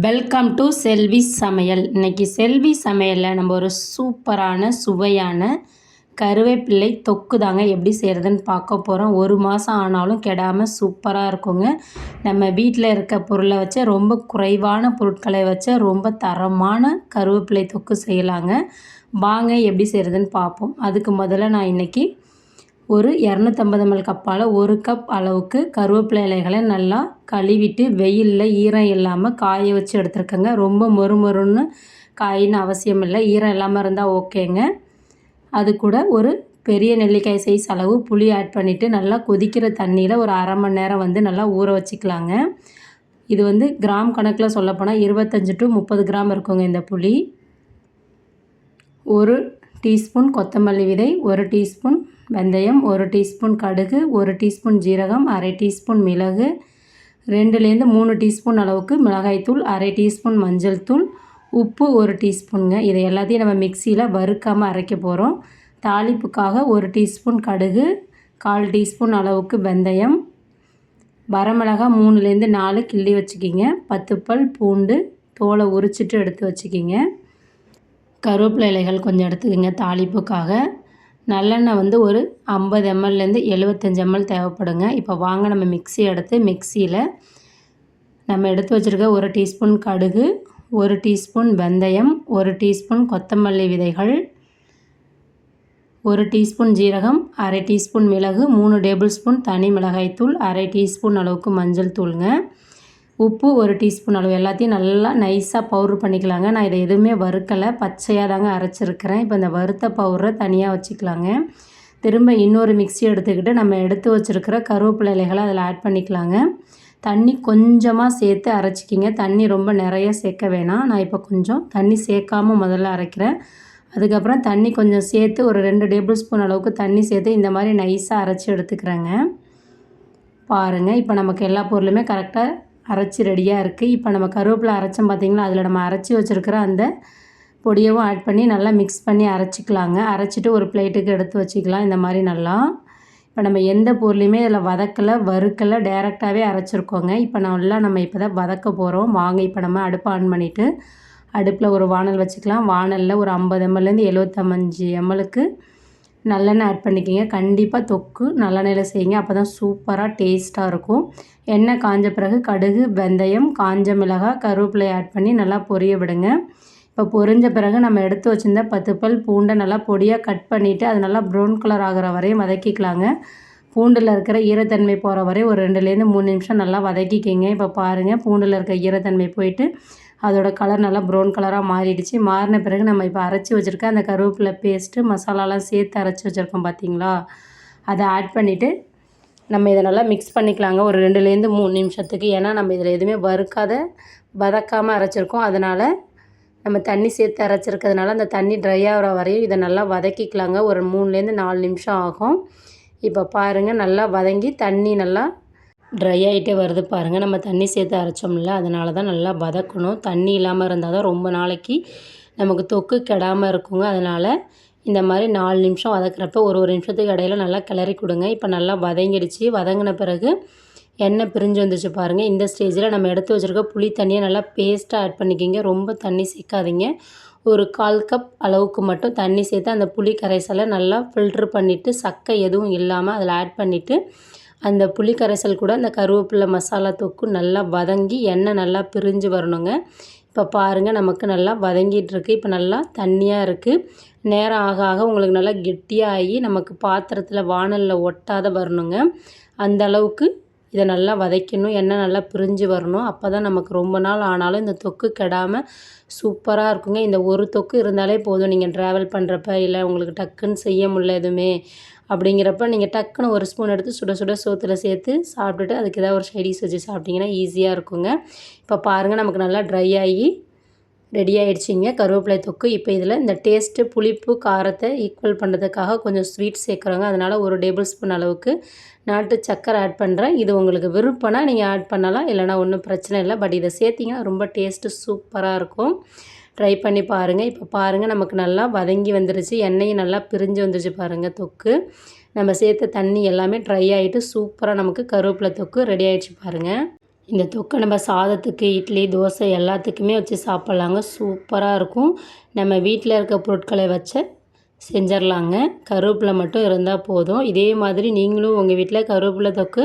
Welcome to செல்வி சமையல் இன்றைக்கி செல்வி சமையலில் நம்ம ஒரு சூப்பரான சுவையான கருவேப்பிள்ளை தொக்கு தாங்க எப்படி செய்கிறதுன்னு பார்க்க போகிறோம் ஒரு மாதம் ஆனாலும் கெடாமல் சூப்பராக இருக்குங்க. நம்ம வீட்டில் இருக்க பொருளை வச்சு ரொம்ப குறைவான பொருட்களை வச்சு ரொம்ப தரமான கருவேப்பிள்ளை தொக்கு செய்யலாங்க. வாங்க எப்படி செய்கிறதுன்னு பார்ப்போம். அதுக்கு முதல்ல நான் இன்றைக்கி ஒரு இரநூத்தம்பது எம்எல் கப்பால் ஒரு கப் அளவுக்கு கருவேப்பிலை இலைகளை நல்லா கழுவிட்டு வெயிலில் ஈரம் இல்லாமல் காய வச்சு எடுத்துருக்கேங்க. ரொம்ப மொறு மொறுன்னு காயின்னு அவசியம் இல்லை. ஈரம் இல்லாமல் இருந்தால் ஓகேங்க. அது கூட ஒரு பெரிய நெல்லிக்காய் சைஸ் அளவு புளி ஆட் பண்ணிவிட்டு நல்லா கொதிக்கிற தண்ணியில் ஒரு அரை மணி நேரம் வந்து நல்லா ஊற வச்சுக்கலாங்க. இது வந்து கிராம் கணக்கில் சொல்லப்போனால் இருபத்தஞ்சி டு முப்பது கிராம் இருக்குங்க இந்த புளி. ஒரு டீஸ்பூன் கொத்தமல்லி விதை ஒரு டீஸ்பூன் வெந்தயம் ஒரு டீஸ்பூன் கடுகு ஒரு டீஸ்பூன் ஜீரகம் அரை டீஸ்பூன் மிளகு ரெண்டுலேருந்து மூணு டீஸ்பூன் அளவுக்கு மிளகாய்த்தூள் அரை டீஸ்பூன் மஞ்சள் தூள் உப்பு ஒரு டீஸ்பூனுங்க. இதை எல்லாத்தையும் நம்ம மிக்சியில் வறுக்காமல் அரைக்க போகிறோம் தாளிப்புக்காக ஒரு டீஸ்பூன் கடுகு கால் டீஸ்பூன் அளவுக்கு வெந்தயம் வரமிளகா மூணுலேருந்து நாலு கிள்ளி வச்சுக்கிங்க. பத்து பல் பூண்டு தோலை உரிச்சிட்டு எடுத்து வச்சுக்கிங்க. கருவேப்பிலை இலைகள் கொஞ்சம் எடுத்துக்கோங்க தாளிப்புக்காக. நல்லெண்ணெய் வந்து ஒரு ஐம்பது எம்எல்லேருந்து எழுபத்தஞ்சி எம்எல் தேவைப்படுங்க. இப்போ வாங்க நம்ம மிக்ஸி எடுத்து மிக்சியில் நம்ம எடுத்து வச்சுருக்க ஒரு டீஸ்பூன் கடுகு ஒரு டீஸ்பூன் வெந்தயம் ஒரு டீஸ்பூன் கொத்தமல்லி விதைகள் ஒரு டீஸ்பூன் ஜீரகம் அரை டீஸ்பூன் மிளகு மூணு டேபிள் ஸ்பூன் தனி மிளகாய்த்தூள் அரை டீஸ்பூன் அளவுக்கு மஞ்சள் தூளுங்க. உப்பு ஒரு டீஸ்பூன் அளவு. எல்லாத்தையும் நல்லா நைஸாக பவுட்ரு பண்ணிக்கலாங்க. நான் இதை எதுவுமே வறுக்கலை. பச்சையாக தாங்க அரைச்சிருக்கிறேன். இப்போ இந்த வறுத்த பவுடரை தனியாக வச்சுக்கலாங்க. திரும்ப இன்னொரு மிக்சி எடுத்துக்கிட்டு நம்ம எடுத்து வச்சுருக்கிற கருவேப்பிலை இலைகளை அதில் ஆட் பண்ணிக்கலாங்க. தண்ணி கொஞ்சமாக சேர்த்து அரைச்சிக்கிங்க. தண்ணி ரொம்ப நிறைய சேர்க்க வேணாம். நான் இப்போ கொஞ்சம் தண்ணி சேர்க்காம முதல்ல அரைக்கிறேன். அதுக்கப்புறம் தண்ணி கொஞ்சம் சேர்த்து ஒரு ரெண்டு டேபிள் ஸ்பூன் அளவுக்கு தண்ணி சேர்த்து இந்த மாதிரி நைஸாக அரைச்சி எடுத்துக்கிறேங்க. பாருங்கள் இப்போ நமக்கு எல்லா பொருளுமே கரெக்டாக அரைச்சி ரெடியாக இருக்குது இப்போ நம்ம கருவேப்பிலை அரைச்சோம் பார்த்திங்களா அதில் நம்ம அரைச்சி வச்சுருக்கிற அந்த பொடியவும் ஆட் பண்ணி நல்லா மிக்ஸ் பண்ணி அரைச்சிக்கலாங்க. அரைச்சிட்டு ஒரு பிளேட்டுக்கு எடுத்து வச்சுக்கலாம். இந்த மாதிரி நல்லா. இப்போ நம்ம எந்த பொருளையுமே இதில் வதக்கலை வறுக்கலை டேரெக்டாகவே அரைச்சிருக்கோங்க. இப்போ நல்லா நம்ம இப்போ தான் வதக்க போகிறோம் வாங்க இப்போ நம்ம அடுப்பை ஆன் பண்ணிவிட்டு அடுப்பில் ஒரு வானல் வச்சுக்கலாம். வானலில் ஒரு ஐம்பது எம்எல்லேருந்து எழுபத்தஞ்சு எம்எல்லுக்கு நல்லெண்ணெய் ஆட் பண்ணிக்கிங்க. கண்டிப்பாக தொக்கு நல்லெண்ணெயில் செய்யுங்க. அப்போ தான் சூப்பராக டேஸ்ட்டாக இருக்கும். எண்ணெய் காஞ்ச பிறகு கடுகு வெந்தயம் காஞ்ச மிளகாய் கருவேப்பிலை ஆட் பண்ணி நல்லா பொரிய விடுங்க. இப்போ பொரிஞ்ச பிறகு நம்ம எடுத்து வச்சுருந்த பத்து பல் பூண்டை நல்லா பொடியாக கட் பண்ணிவிட்டு அது நல்லா ப்ரௌன் கலர் ஆகிற வரையும் வதக்கிக்கலாங்க. பூண்டில் இருக்கிற ஈரத்தன்மை போகிற வரையும் ஒரு ரெண்டுலேருந்து மூணு நிமிஷம் நல்லா வதக்கிக்கிங்க. இப்போ பாருங்கள் பூண்டில் இருக்கிற ஈரத்தன்மை போயிட்டு அதோட கலர் நல்லா ப்ரௌன் கலராக மாறிடுச்சு. மாறின பிறகு நம்ம இப்போ அரைச்சி வச்சுருக்க அந்த கருவேப்பிலை பேஸ்ட்டு மசாலாலாம் சேர்த்து அரைச்சி வச்சுருக்கோம் பார்த்தீங்களா அதை ஆட் பண்ணிவிட்டு நம்ம இதை நல்லா மிக்ஸ் பண்ணிக்கலாங்க. ஒரு ரெண்டுலேருந்து மூணு நிமிஷத்துக்கு. ஏன்னா நம்ம இதில் எதுவுமே வறுக்காத வதக்காமல் அரைச்சிருக்கோம். அதனால் நம்ம தண்ணி சேர்த்து அரைச்சிருக்கிறதுனால அந்த தண்ணி ட்ரை ஆகிற வரையும் இதை நல்லா வதக்கிக்கலாங்க. ஒரு மூணுலேருந்து நாலு நிமிஷம் ஆகும். இப்போ பாருங்கள் நல்லா வதங்கி தண்ணி நல்லா ட்ரை ஆகிட்டே வருது பாருங்கள் நம்ம தண்ணி சேர்த்து அரைச்சோம்ல அதனால தான் நல்லா வதக்கணும். தண்ணி இல்லாமல் இருந்தால் தான் ரொம்ப நாளைக்கு நமக்கு தொக்கு கெடாமல் இருக்குங்க. அதனால் இந்த மாதிரி நாலு நிமிஷம் வதக்குறப்ப ஒரு ஒரு நிமிஷத்துக்கு இடையில நல்லா கிளறி கொடுங்க. இப்போ நல்லா வதங்கிடுச்சு. வதங்கின பிறகு எண்ணெய் பிரிஞ்சு வந்துச்சு பாருங்கள் இந்த ஸ்டேஜில் நம்ம எடுத்து வச்சுருக்க புளி தண்ணியை நல்லா பேஸ்ட்டாக ஆட் பண்ணிக்கிங்க. ரொம்ப தண்ணி சேர்க்காதீங்க. ஒரு கால் கப் அளவுக்கு மட்டும் தண்ணி சேர்த்து அந்த புளி கரைசலை நல்லா ஃபில்ட்ரு பண்ணிவிட்டு சக்கை எதுவும் இல்லாமல் அதில் ஆட் பண்ணிவிட்டு அந்த புளி கரைசல் கூட அந்த கருவேப்பிலை மசாலா தொக்கு நல்லா வதங்கி எண்ணெய் நல்லா பிரிஞ்சு வரணுங்க. இப்போ பாருங்கள் நமக்கு நல்லா வதங்கிட்டுருக்கு இப்போ நல்லா தண்ணியாக இருக்குது நேரம் ஆக ஆக உங்களுக்கு நல்லா கெட்டியாக ஆகி நமக்கு பாத்திரத்தில் வானலில் ஒட்டாத வரணுங்க. அந்த அளவுக்கு இதை நல்லா வதக்கணும். எண்ணெய் நல்லா பிரிஞ்சு வரணும். அப்போ தான் நமக்கு ரொம்ப நாள் ஆனாலும் இந்த தொக்கு கெடாமல் சூப்பராக இருக்குங்க. இந்த ஒரு தொக்கு இருந்தாலே போதும். நீங்கள் ட்ராவல் பண்ணுறப்ப இல்லை உங்களுக்கு டக்குன்னு செய்ய முடியல எதுவுமே. அப்படிங்கிறப்ப நீங்கள் டக்குன்னு ஒரு ஸ்பூன் எடுத்து சுட சுட சோத்தில் சேர்த்து சாப்பிட்டுட்டு அதுக்கு ஏதாவது ஒரு சைடிஸ் வச்சு சாப்பிட்டிங்கன்னா ஈஸியாக இருக்குங்க. இப்போ பாருங்கள் நமக்கு நல்லா ட்ரை ஆகி ரெடி ஆகிடுச்சிங்க கருவேப்பிலை தொக்கு. இப்போ இதில் இந்த டேஸ்ட்டு புளிப்பு காரத்தை ஈக்குவல் பண்ணுறதுக்காக கொஞ்சம் ஸ்வீட் சேர்க்குறாங்க. அதனால் ஒரு டேபிள் ஸ்பூன் அளவுக்கு நாட்டு சக்கரை ஆட் பண்ணுறேன் இது உங்களுக்கு விருப்பம்னா நீங்கள் ஆட் பண்ணலாம். இல்லைனா ஒன்றும் பிரச்சனை இல்லை. பட் இதை சேர்த்திங்கன்னா ரொம்ப டேஸ்ட்டு சூப்பராக இருக்கும். ட்ரை பண்ணி பாருங்கள் இப்போ பாருங்கள் நமக்கு நல்லா வதங்கி வந்துருச்சு. எண்ணெயும் நல்லா பிரிஞ்சு வந்துருச்சு பாருங்கள் தொக்கு. நம்ம சேர்த்த தண்ணி எல்லாமே ட்ரை ஆகிட்டு சூப்பராக நமக்கு கருவேப்பிலை தொக்கு ரெடி ஆகிடுச்சு பாருங்கள் இந்த தொக்கை நம்ம சாதத்துக்கு இட்லி தோசை எல்லாத்துக்குமே வச்சு சாப்பிட்லாங்க. சூப்பராக இருக்கும். நம்ம வீட்டில் இருக்க பொருட்களை வச்சு செஞ்சிடலாங்க கருவேப்பிலை மட்டும் இருந்தால் போதும். இதே மாதிரி நீங்களும் உங்கள் வீட்டில் கருவேப்பிலை தொக்கு